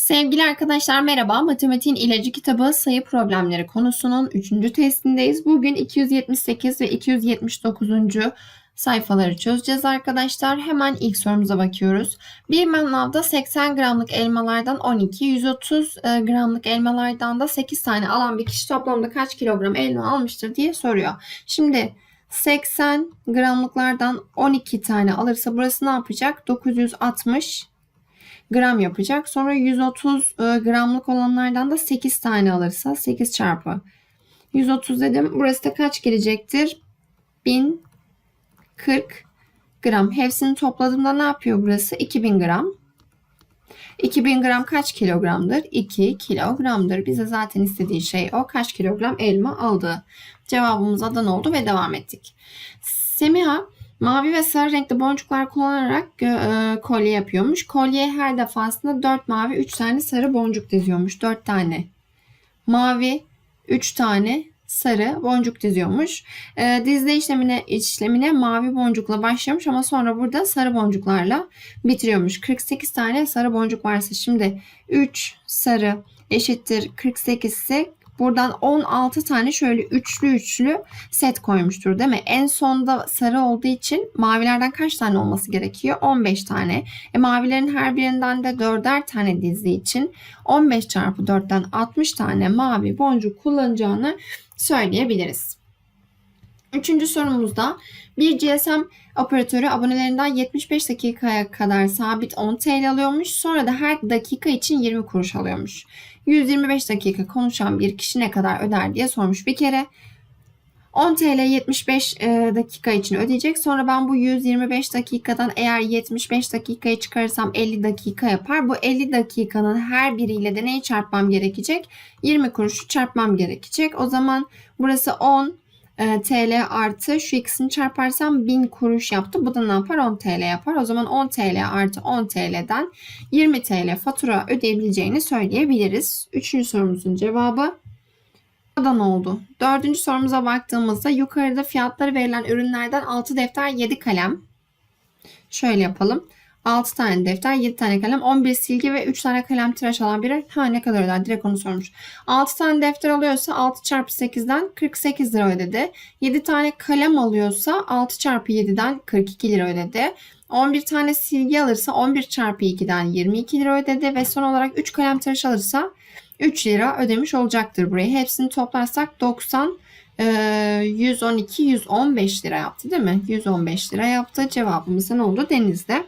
Sevgili arkadaşlar merhaba. Matematiğin ilacı kitabı sayı problemleri konusunun 3. testindeyiz. Bugün 278 ve 279. sayfaları çözeceğiz arkadaşlar. Hemen ilk sorumuza bakıyoruz. Bir manavda 80 gramlık elmalardan 12, 130 e, gramlık elmalardan da 8 tane alan bir kişi toplamda kaç kilogram elma almıştır diye soruyor. Şimdi 80 gramlıklardan 12 tane alırsa burası ne yapacak? 960 gram yapacak. Sonra 130 e, gramlık olanlardan da 8 tane alırsa 8 çarpı 130 dedim. Burası da kaç gelecektir? 1040 gram. Hepsini topladığımda ne yapıyor burası? 2000 gram. 2000 gram kaç kilogramdır? 2 kilogramdır. Bize zaten istediği şey o. Kaç kilogram elma aldı? Cevabımız Adana oldu ve devam ettik. Semiha Mavi ve sarı renkli boncuklar kullanarak e, kolye yapıyormuş. Kolye her defasında 4 mavi 3 tane sarı boncuk diziyormuş. 4 tane mavi 3 tane sarı boncuk diziyormuş. E, dizme işlemine, işlemine mavi boncukla başlamış ama sonra burada sarı boncuklarla bitiriyormuş. 48 tane sarı boncuk varsa şimdi 3 sarı eşittir 48 ise Buradan 16 tane şöyle üçlü üçlü set koymuştur değil mi? En sonda sarı olduğu için mavilerden kaç tane olması gerekiyor? 15 tane. E, mavilerin her birinden de 4'er tane dizdiği için 15 çarpı 4'ten 60 tane mavi boncuk kullanacağını söyleyebiliriz. Üçüncü sorumuzda bir GSM operatörü abonelerinden 75 dakikaya kadar sabit 10 TL alıyormuş. Sonra da her dakika için 20 kuruş alıyormuş. 125 dakika konuşan bir kişi ne kadar öder diye sormuş bir kere. 10 TL 75 e, dakika için ödeyecek. Sonra ben bu 125 dakikadan eğer 75 dakikayı çıkarırsam 50 dakika yapar. Bu 50 dakikanın her biriyle de neyi çarpmam gerekecek? 20 kuruşu çarpmam gerekecek. O zaman burası 10 e, TL artı şu ikisini çarparsam 1000 kuruş yaptı. Bu da ne yapar? 10 TL yapar. O zaman 10 TL artı 10 TL'den 20 TL fatura ödeyebileceğini söyleyebiliriz. Üçüncü sorumuzun cevabı Adana oldu. Dördüncü sorumuza baktığımızda yukarıda fiyatları verilen ürünlerden 6 defter 7 kalem. Şöyle yapalım. 6 tane defter, 7 tane kalem, 11 silgi ve 3 tane kalem tıraş alan biri ha ne kadar öder? Direkt onu sormuş. 6 tane defter alıyorsa 6 çarpı 8'den 48 lira ödedi. 7 tane kalem alıyorsa 6 çarpı 7'den 42 lira ödedi. 11 tane silgi alırsa 11 çarpı 2'den 22 lira ödedi ve son olarak 3 kalem tıraş alırsa 3 lira ödemiş olacaktır burayı. Hepsini toplarsak 90 112 115 lira yaptı değil mi? 115 lira yaptı. Cevabımız ne oldu? Denizde.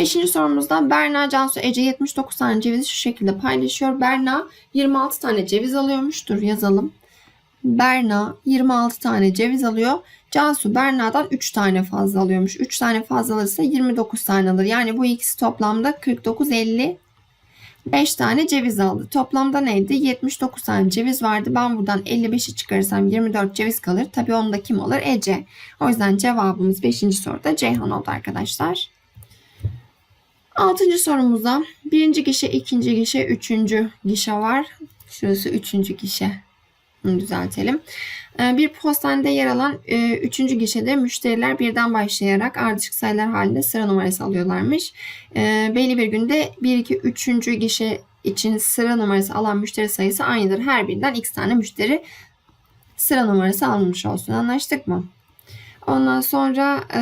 Beşinci sorumuzda Berna, Cansu, Ece 79 tane cevizi şu şekilde paylaşıyor. Berna 26 tane ceviz alıyormuştur yazalım. Berna 26 tane ceviz alıyor. Cansu Berna'dan 3 tane fazla alıyormuş. 3 tane fazla alırsa 29 tane alır. Yani bu ikisi toplamda 49 50 5 tane ceviz aldı. Toplamda neydi? 79 tane ceviz vardı. Ben buradan 55'i çıkarırsam 24 ceviz kalır. Tabii onda kim alır? Ece. O yüzden cevabımız 5. soruda Ceyhan oldu arkadaşlar. Altıncı sorumuzda birinci gişe, ikinci gişe, üçüncü gişe var. Şurası üçüncü gişe. Bunu düzeltelim. Ee, bir postanede yer alan e, üçüncü gişede müşteriler birden başlayarak ardışık sayılar halinde sıra numarası alıyorlarmış. Ee, belli bir günde 1, 2, 3. gişe için sıra numarası alan müşteri sayısı aynıdır. Her birinden x tane müşteri sıra numarası almış olsun. Anlaştık mı? Ondan sonra e,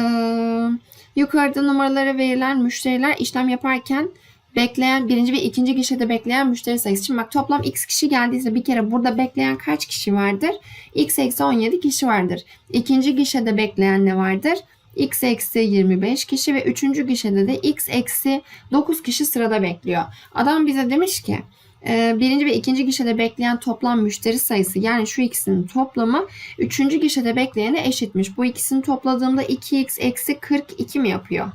yukarıda numaraları verilen müşteriler işlem yaparken bekleyen birinci ve ikinci gişede bekleyen müşteri sayısı. Şimdi bak toplam x kişi geldiyse bir kere burada bekleyen kaç kişi vardır? x eksi 17 kişi vardır. İkinci gişede bekleyen ne vardır? x eksi 25 kişi ve üçüncü gişede de x eksi 9 kişi sırada bekliyor. Adam bize demiş ki birinci ve ikinci gişede bekleyen toplam müşteri sayısı yani şu ikisinin toplamı üçüncü gişede bekleyene eşitmiş. Bu ikisini topladığımda 2x eksi 42 mi yapıyor?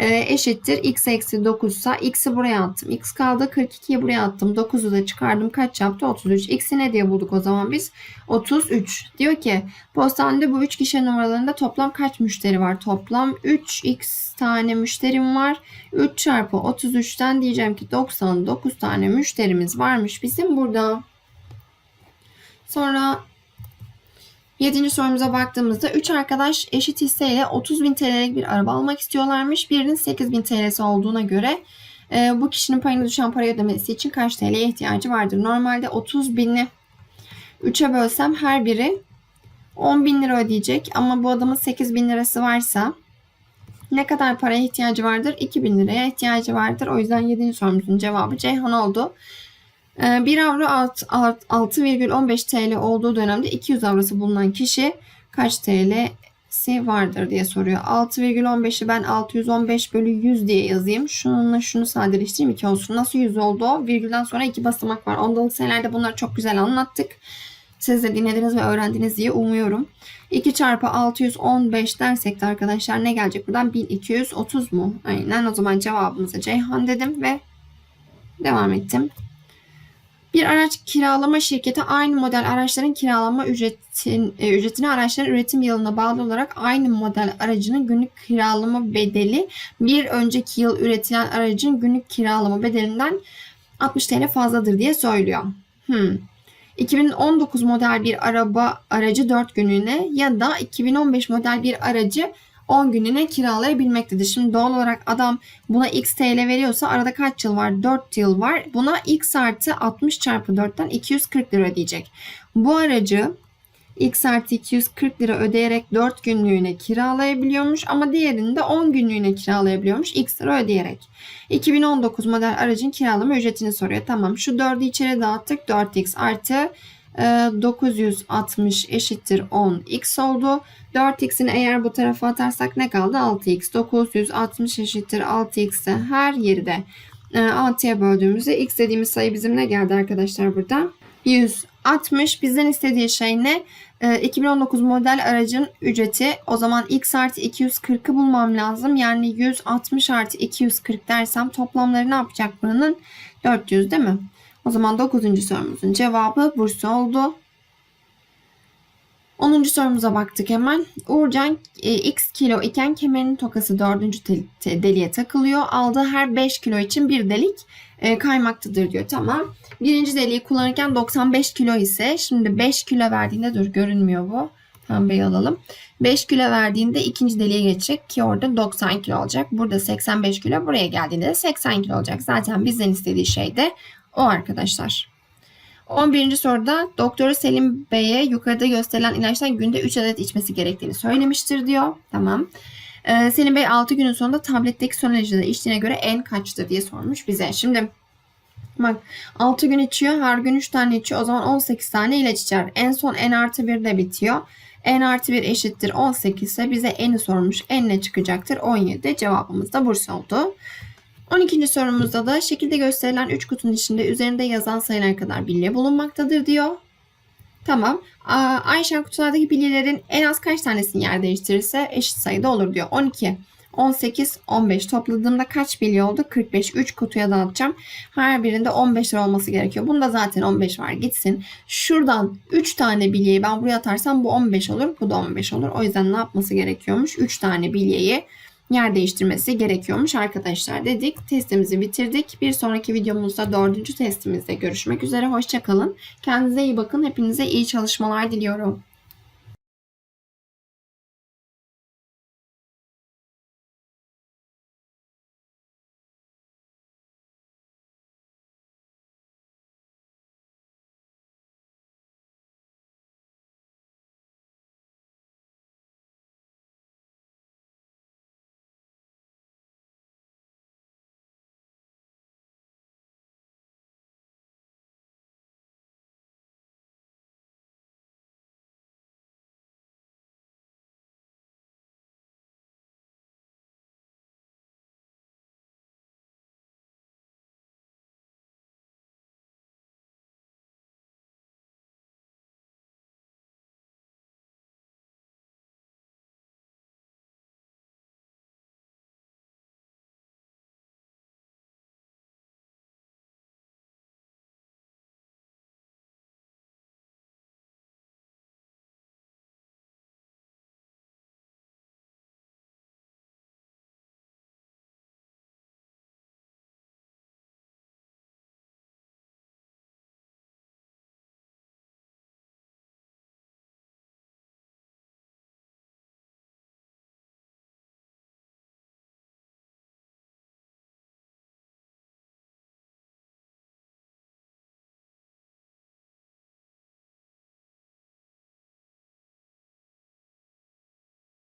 Ee, eşittir x eksi 9 ise x'i buraya attım. x kaldı 42'yi buraya attım. 9'u da çıkardım. Kaç yaptı? 33. x'i ne diye bulduk o zaman biz? 33. Diyor ki postanede bu 3 kişi numaralarında toplam kaç müşteri var? Toplam 3x tane müşterim var. 3 çarpı 33'ten diyeceğim ki 99 tane müşterimiz varmış bizim burada. Sonra Yedinci sorumuza baktığımızda 3 arkadaş eşit hisseyle 30 bin TL'lik bir araba almak istiyorlarmış. Birinin 8 bin TL'si olduğuna göre e, bu kişinin payına düşen parayı ödemesi için kaç TL'ye ihtiyacı vardır? Normalde 30 bini 3'e bölsem her biri 10 bin lira ödeyecek ama bu adamın 8 bin lirası varsa ne kadar paraya ihtiyacı vardır? 2 bin liraya ihtiyacı vardır. O yüzden 7. sorumuzun cevabı Ceyhan oldu. 1 avro alt- alt- 6,15 TL olduğu dönemde 200 avrosu bulunan kişi kaç TL'si vardır diye soruyor. 6,15'i ben 615 bölü 100 diye yazayım. Şununla şunu sadeleştireyim 2 olsun. Nasıl 100 oldu? Virgülden sonra 2 basamak var. Ondalık sayılarda bunları çok güzel anlattık. Siz de dinlediniz ve öğrendiniz diye umuyorum. 2 çarpı 615 dersek de arkadaşlar ne gelecek buradan? 1230 mu? Aynen o zaman cevabımıza Ceyhan dedim ve devam ettim. Bir araç kiralama şirketi aynı model araçların kiralama ücretin, e, ücretini araçların üretim yılına bağlı olarak aynı model aracının günlük kiralama bedeli bir önceki yıl üretilen aracın günlük kiralama bedelinden 60 TL fazladır diye söylüyor. Hmm. 2019 model bir araba aracı 4 günlüğüne ya da 2015 model bir aracı 10 günlüğüne kiralayabilmektedir. Şimdi doğal olarak adam buna x TL veriyorsa arada kaç yıl var? 4 yıl var. Buna x artı 60 çarpı 4'ten 240 lira ödeyecek. Bu aracı x artı 240 lira ödeyerek 4 günlüğüne kiralayabiliyormuş ama diğerini de 10 günlüğüne kiralayabiliyormuş x lira ödeyerek. 2019 model aracın kiralama ücretini soruyor. Tamam şu 4'ü içeri dağıttık. 4x artı 960 eşittir 10x oldu. 4x'ini eğer bu tarafa atarsak ne kaldı? 6x. 960 eşittir 6x'e her yeri de e, 6'ya böldüğümüzde x dediğimiz sayı bizim ne geldi arkadaşlar burada? 160. Bizden istediği şey ne? E, 2019 model aracın ücreti. O zaman x artı 240'ı bulmam lazım. Yani 160 artı 240 dersem toplamları ne yapacak buranın? 400 değil mi? O zaman 9. sorumuzun cevabı Bursa oldu. 10. sorumuza baktık hemen. Uğurcan e, x kilo iken kemerinin tokası 4. tel- te- deliğe takılıyor. Aldığı her 5 kilo için bir delik e, kaymaktadır diyor. Tamam. Birinci deliği kullanırken 95 kilo ise şimdi 5 kilo verdiğinde dur görünmüyor bu. Pembeyi alalım. 5 kilo verdiğinde ikinci deliğe geçecek ki orada 90 kilo olacak. Burada 85 kilo buraya geldiğinde de 80 kilo olacak. Zaten bizden istediği şey de o arkadaşlar. 11. soruda Doktor Selim Bey'e yukarıda gösterilen ilaçtan günde 3 adet içmesi gerektiğini söylemiştir diyor. Tamam. Ee, Selim Bey 6 günün sonunda tabletteki son ilacı da içtiğine göre en kaçtır diye sormuş bize. Şimdi bak 6 gün içiyor. Her gün 3 tane içiyor. O zaman 18 tane ilaç içer. En son n artı 1 de bitiyor. n artı 1 eşittir 18 ise bize n'i sormuş. n ne çıkacaktır? 17. Cevabımız da Bursa oldu. 12. sorumuzda da şekilde gösterilen 3 kutunun içinde üzerinde yazan sayılar kadar bilye bulunmaktadır diyor. Tamam. Ayşen kutulardaki bilyelerin en az kaç tanesini yer değiştirirse eşit sayıda olur diyor. 12, 18, 15 topladığımda kaç bilye oldu? 45. 3 kutuya dağıtacağım. Her birinde 15 lira olması gerekiyor. Bunda zaten 15 var gitsin. Şuradan 3 tane bilyeyi ben buraya atarsam bu 15 olur. Bu da 15 olur. O yüzden ne yapması gerekiyormuş? 3 tane bilyeyi yer değiştirmesi gerekiyormuş arkadaşlar dedik. Testimizi bitirdik. Bir sonraki videomuzda dördüncü testimizde görüşmek üzere. Hoşçakalın. Kendinize iyi bakın. Hepinize iyi çalışmalar diliyorum.